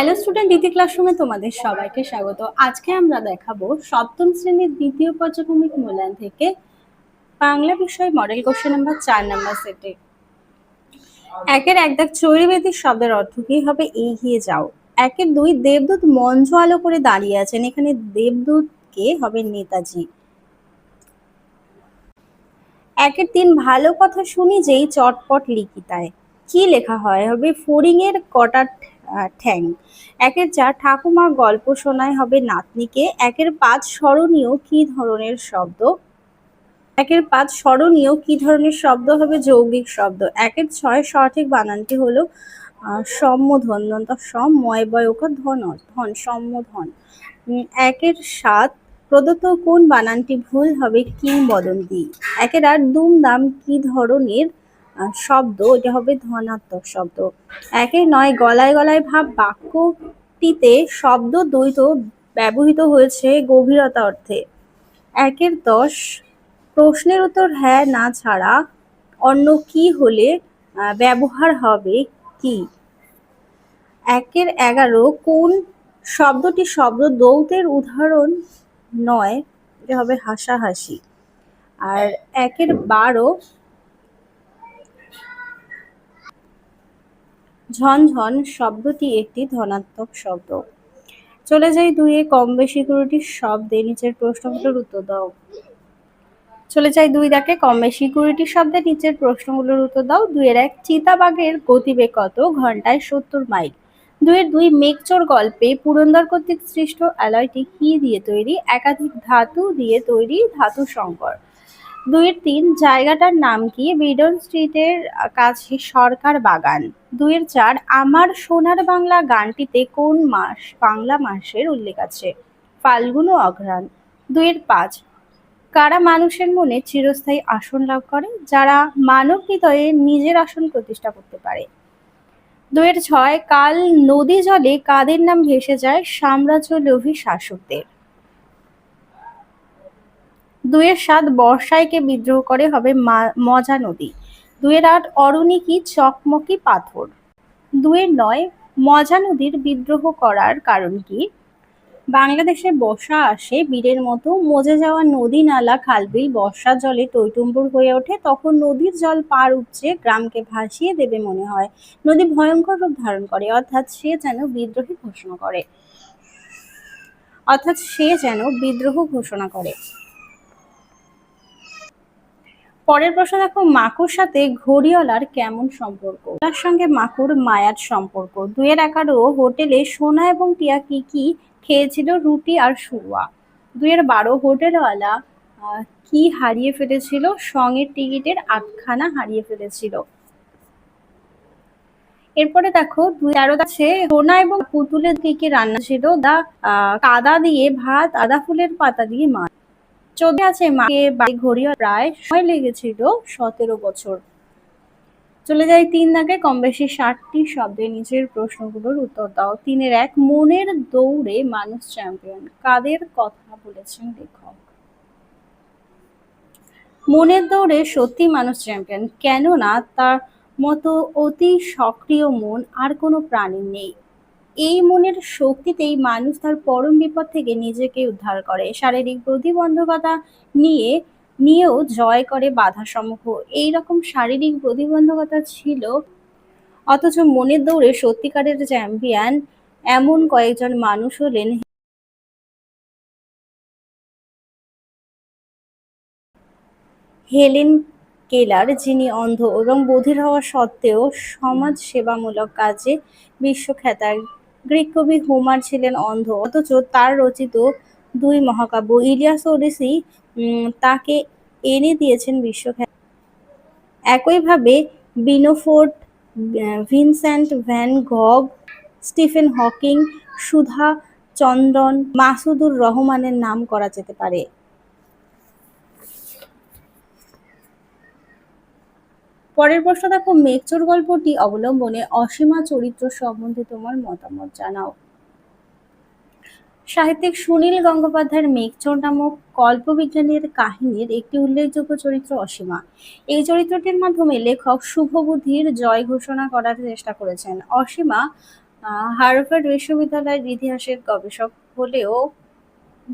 Hello student দ্বিতীয় ক্লাসরুমে তোমাদের সবাইকে স্বাগত। আজকে আমরা দেখাবো সপ্তম শ্রেণির দ্বিতীয় পর্যায়ক্রমিক মূল্যায়ন থেকে বাংলা বিষয় মডেল কোশ্চেন নাম্বার চার নাম্বার সেটে একের এক দাগ চৈরবেদী শব্দের অর্থ কি? হবে এগিয়ে যাও। একের দুই দেবদূত মঞ্চ আলো করে দাঁড়িয়ে আছেন। এখানে দেবদূত কে হবে নেতাজি। একের তিন ভালো কথা শুনি যেই চটপট লিখিতায়। কি লেখা হয়? হবে ফড়িংয়ের কটা আহ, ঠ্যাং। একের চার ঠাকুমা গল্প শোনায় হবে নাতনিকে। একের পাঁচ স্মরণীয় কি ধরনের শব্দ? একের পাঁচ স্মরণীয় কি ধরনের শব্দ হবে যৌগিক শব্দ? একের ছয় সঠিক বানানটি হলো আহ, সম্বোধন দন্ত সম ময় বয় ওকার ধন ধন সম্বোধন উম, একের সাত প্রদত্ত কোন বানানটি ভুল হবে কিংবদন্তি? একের আট দুমদাম কি ধরনের শব্দ, এটা হবে ধনাত্মক শব্দ। একের নয়, গলায় গলায় ভাব, বাক্যটিতে শব্দ দ্বৈত ব্যবহৃত হয়েছে গভীরতা অর্থে। একের দশ, প্রশ্নের উত্তর হ্যাঁ না ছাড়া অন্য কি হলে ব্যবহার হবে কি? একের এগারো, কোন শব্দটি শব্দ দৌতের উদাহরণ নয়, এটা হবে হাসাহাসি। আর একের বারো ঝনঝন শব্দটি একটি ধনাত্মক শব্দ। চলে যাই দুইয়ে কম বেশি কুড়িটি শব্দে নিচের প্রশ্নগুলোর উত্তর দাও। চলে যাই দুই দাকে কম বেশি কুড়িটি শব্দে নিচের প্রশ্নগুলোর উত্তর দাও। দুইয়ের এক, চিতাবাঘের গতিবেগ কত ঘন্টায় সত্তর মাইল? দুইয়ের দুই, মেঘচোর গল্পে পুরন্দর কর্তৃক সৃষ্ট অ্যালয়টি কি দিয়ে তৈরি? একাধিক ধাতু দিয়ে তৈরি ধাতু সংকর। দুইয়ের তিন, জায়গাটার নাম কি? বিডন স্ট্রিটের কাছে সরকার বাগান। দুইয়ের চার, আমার সোনার বাংলা গানটিতে কোন মাস, বাংলা মাসের উল্লেখ আছে? ফাল্গুন ও অঘ্রাণ। দুইয়ের পাঁচ, কারা মানুষের মনে চিরস্থায়ী আসন লাভ করে? যারা মানব হৃদয়ে নিজের আসন প্রতিষ্ঠা করতে পারে। দুইয়ের ছয়, কাল নদী জলে কাদের নাম ভেসে যায়? সাম্রাজ্য লোভী শাসকদের। দুইয়ের সাত বর্ষাইকে বিদ্রোহ করে হবে মজা নদী। দুইয়ের আট অরুণিকি চকমকি পাথর? দুইয়ের নয়, মজা নদীর বিদ্রোহ করার কারণ কি? বাংলাদেশে বর্ষা আসে, বীরের মতো মজে যাওয়া নদী নালা খালবিল বর্ষার জলে টইটুম্বুর হয়ে ওঠে, তখন নদীর জল পার উপচে গ্রামকে ভাসিয়ে দেবে মনে হয়। নদী ভয়ঙ্কর রূপ ধারণ করে, অর্থাৎ সে যেন বিদ্রোহী ঘোষণা করে। অর্থাৎ সে যেন বিদ্রোহ ঘোষণা করে। পরের প্রশ্ন দেখো, মাকুর সাথে ঘড়িওয়ালার কেমন সম্পর্ক? তার সঙ্গে মাকুর মায়ার সম্পর্ক। দুয়ের এগারো হোটেলে সোনা এবং টিয়া কি কি খেয়েছিল, রুটি আর সুয়া দুয়ের বারো হোটেলওয়ালা কি হারিয়ে ফেলেছিল সঙ্গের টিকিটের আটখানা হারিয়ে ফেলেছিল। এরপরে দেখো, দুই তেরো কাছে সোনা এবং পুতুলের দিকে রান্না ছিল, দা কাদা দিয়ে ভাত, আদা ফুলের পাতা দিয়ে মাছ। চোদ্দ আছে মাকে, বাড়ি ঘড়িয়া প্রায় সময় লেগেছিল সতেরো বছর। চলে যাই তিন দাগে কম বেশি ষাটটি শব্দে নিচের প্রশ্নগুলোর উত্তর দাও। তিনের এক, মনের দৌড়ে মানুষ চ্যাম্পিয়ন। কাদের কথা বলেছেন লেখক? মনের দৌড়ে সত্যি মানুষ চ্যাম্পিয়ন। কেননা তার মতো অতি সক্রিয় মন আর কোনো প্রাণীর নেই। এই মনের শক্তিতেই মানুষ তার পরম বিপদ থেকে নিজেকে উদ্ধার করে। শারীরিক প্রতিবন্ধকতা নিয়ে, নিয়েও জয় করে বাধা সমূহ। এইরকম শারীরিক প্রতিবন্ধকতা ছিল, অথচ মনের দৌড়ে সত্যিকারের চ্যাম্পিয়ন এমন কয়েকজন মানুষ হলেন। হেলেন কেলার যিনি অন্ধ এবং বধির হওয়া সত্ত্বেও সমাজ সেবামূলক কাজে বিশ্বখ্যাত গ্রিক কবি হোমার ছিলেন অন্ধ, অথচ তার রচিত দুই মহাকাব্য, ইলিয়াস ওডিসি তাকে এনে দিয়েছেন বিশ্বখ্যাত। একইভাবে বিনোফোর্ট Vincent van Gogh, Stephen Hawking, Sudha Chandan, Masudur রহমানের নাম করা যেতে পারে। পরের প্রশ্ন দেখো, মেঘচোর গল্পটি অবলম্বনে অসীমা চরিত্র সম্বন্ধে তোমার মতামত জানাও। সাহিত্যিক সুনীল গঙ্গোপাধ্যায়ের মেঘচোর নামক কল্পবিজ্ঞানের কাহিনীর একটি উল্লেখযোগ্য চরিত্র অসীমা। এই চরিত্রটির মাধ্যমে লেখক শুভবুদ্ধির জয় ঘোষণা করার চেষ্টা করেছেন। অসীমা হার্ভার্ড বিশ্ববিদ্যালয়ের ইতিহাসের গবেষক হলেও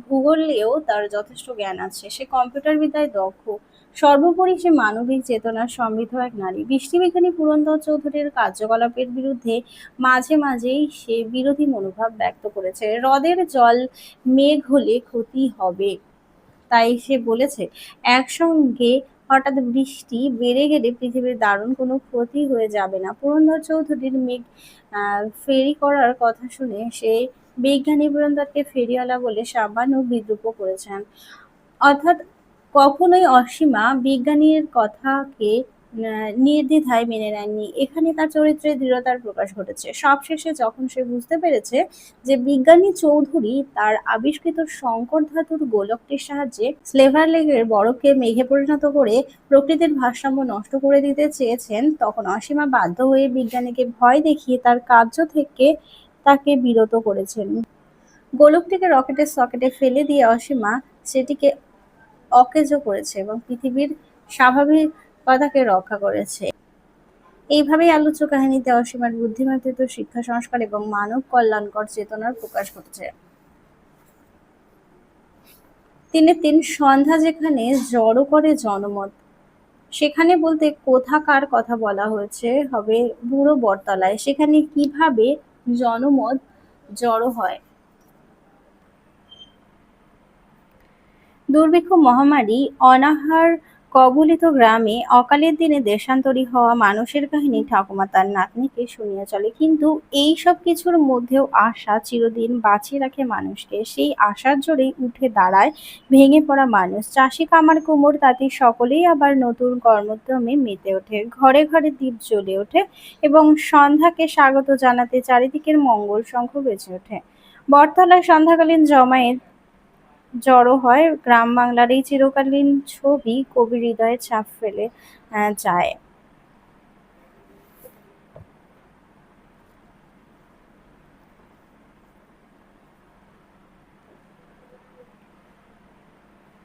ভূগোলেও তার যথেষ্ট জ্ঞান আছে। সে কম্পিউটার বিদ্যায় দক্ষ। সর্বোপরি সে মানবিক চেতনার সমৃদ্ধ এক নারী। বৃষ্টিবিজ্ঞানী পুরন্দর চৌধুরীর কার্যকলাপের বিরুদ্ধে মাঝে মাঝেই সে বিরোধী মনোভাব ব্যক্ত করেছে। হ্রদের জল মেঘ হলে ক্ষতি হবে, তাই সে বলেছে, একসঙ্গে হঠাৎ বৃষ্টি বেড়ে গেলে পৃথিবীর দারুণ কোনো ক্ষতি হয়ে যাবে না। পুরন্দর চৌধুরীর মেঘ ফেরি করার কথা শুনে সে বিজ্ঞানী পুরন্দরকে ফেরিওয়ালা বলে সামান্য বিদ্রুপও করেছেন। অর্থাৎ কখনোই অসীমা বিজ্ঞানীর কথাকে নির্দ্বিধায় মেনে নেননি। এখানে তার চরিত্রে দৃঢ়তার প্রকাশ ঘটেছে। সবশেষে যখন সে বুঝতে পেরেছে যে বিজ্ঞানী চৌধুরী তার আবিষ্কৃত সংকর ধাতুর গোলকটির সাহায্যে স্লেভার লেগের বরফকে মেঘে পরিণত করে প্রকৃতির ভারসাম্য নষ্ট করে দিতে চেয়েছেন, তখন অসীমা বাধ্য হয়ে বিজ্ঞানীকে ভয় দেখিয়ে তার কার্য থেকে তাকে বিরত করেছেন। গোলকটিকে রকেটের সকেটে ফেলে দিয়ে অসীমা সেটিকে অকেজো করেছে এবং পৃথিবীর স্বাভাবিকতাকে রক্ষা করেছে। এইভাবেই আলোচ্য কাহিনীতে অসীমার বুদ্ধিমাতৃত্ব শিক্ষা, সংস্কার এবং মানব কল্যাণকর চেতনার প্রকাশ ঘটেছে। তিনি তিন সন্ধ্যা যেখানে জড়ো করে জনমত, সেখানে বলতে কোথাকার কথা বলা হয়েছে, হবে বুড়ো বটতলায়, সেখানে কীভাবে জনমত জড়ো হয়? দুর্ভিক্ষ মহামারী অনাহার কবলিত গ্রামে অকালের দিনে দেশান্তরী হওয়া মানুষের কাহিনী ঠাকুমা তার নাতনিকে শুনিয়ে চলে। কিন্তু এই সব কিছুর মধ্যেও আশা চিরদিন বাঁচিয়ে রাখে মানুষকে। সেই আশার জোরেই উঠে দাঁড়ায় ভেঙে পড়া মানুষ। চাষি কামার কুমোর তাঁতি সকলেই আবার নতুন কর্মোদ্যমে মেতে ওঠে। ঘরে ঘরে দ্বীপ জ্বলে ওঠে এবং সন্ধ্যাকে স্বাগত জানাতে চারিদিকের মঙ্গল শঙ্খ বেঁচে ওঠে। বটতলায় সন্ধ্যাকালীন জমায়েত জড়ো হয়, গ্রাম বাংলার এই চিরকালীন ছবি কবির হৃদয়ে ছাপ ফেলে যায়।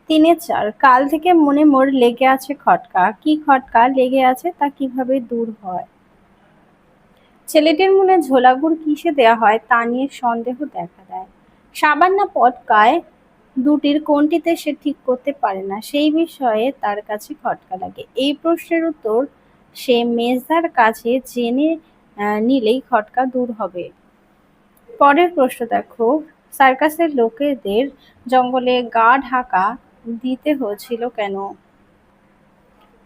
তিনে চার, কাল থেকে মনে মোর লেগে আছে খটকা। কি খটকা লেগে আছে তা কীভাবে দূর হয়? ছেলেটির মনে ঝোলাগুড় কিসে দেয়া হয় তা নিয়ে সন্দেহ দেখা দেয়। সাবান না পটকায় দুটির কোনটিতে সে ঠিক করতে পারে না, সেই বিষয়ে তার কাছে খটকা লাগে। এই প্রশ্নের উত্তর সে মেজদার কাছে জেনে নিলেই খটকা দূর হবে। পরের প্রশ্ন দেখো, সার্কাসের লোকেদের জঙ্গলে গা ঢাকা দিতে হয়েছিল কেন?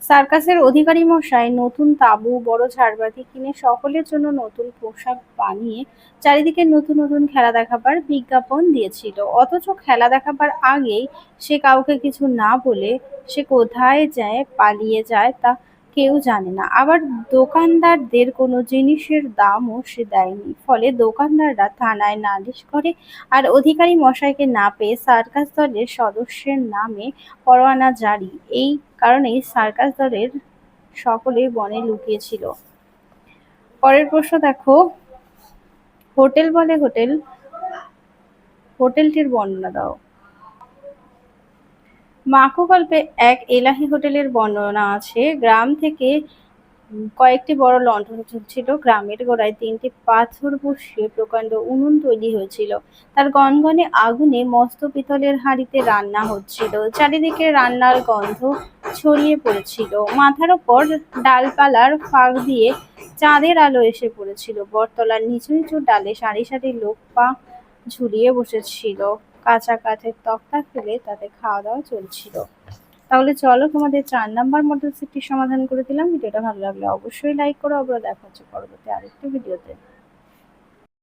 সার্কাসের অধিকারী মশাই নতুন তাবু, বড় ঝাড়বাতি কিনে সকলের জন্য নতুন পোশাক বানিয়ে চারিদিকে নতুন নতুন খেলা দেখাবার বিজ্ঞাপন দিয়েছিল। অথচ খেলা দেখাবার আগেই সে কাউকে কিছু না বলে সে কোথায় যায়, পালিয়ে যায় তা কেউ জানে না। আবার দোকানদারদের কোনো জিনিসের দামও সে দেয়নি। ফলে দোকানদাররা থানায় নালিশ করে আর অধিকারী মশাইকে না পেয়ে সার্কাস দলের সদস্যের নামে পরোয়ানা জারি। এই কারণেই সার্কাস দলের সকলে বনে লুকিয়েছিল। পরের প্রশ্ন দেখো। হোটেল বলে হোটেল, হোটেলটির বর্ণনা দাও। মাকু গল্পে এক এলাহি হোটেলের বর্ণনা আছে। গ্রাম থেকে কয়েকটি বড় লণ্ঠন ছিল গ্রামের গোড়ায় তিনটি পাথর বসিয়ে প্রকাণ্ড উনুন তৈরি হয়েছিল। তার গনগনে আগুনে মস্ত পিতলের হাঁড়িতে রান্না হচ্ছিল। চারিদিকে রান্নার গন্ধ ছড়িয়ে পড়েছিল। মাথার ওপর ডালপালার ফাঁক দিয়ে চাঁদের আলো এসে পড়েছিল। বটতলার নিচু নিচু ডালে সারি সারি লোক পা ঝুলিয়ে বসেছিল। কাঁচা কাঠের তক্তা ফেলে তাতে খাওয়া দাওয়া চলছিল। তাহলে চলো তোমাদের চার নাম্বার মডেল সেটটি সমাধান করে দিলাম। ভিডিওটা ভালো লাগলে অবশ্যই লাইক করো। আবার দেখা হচ্ছে পরবর্তী আরেকটি ভিডিওতে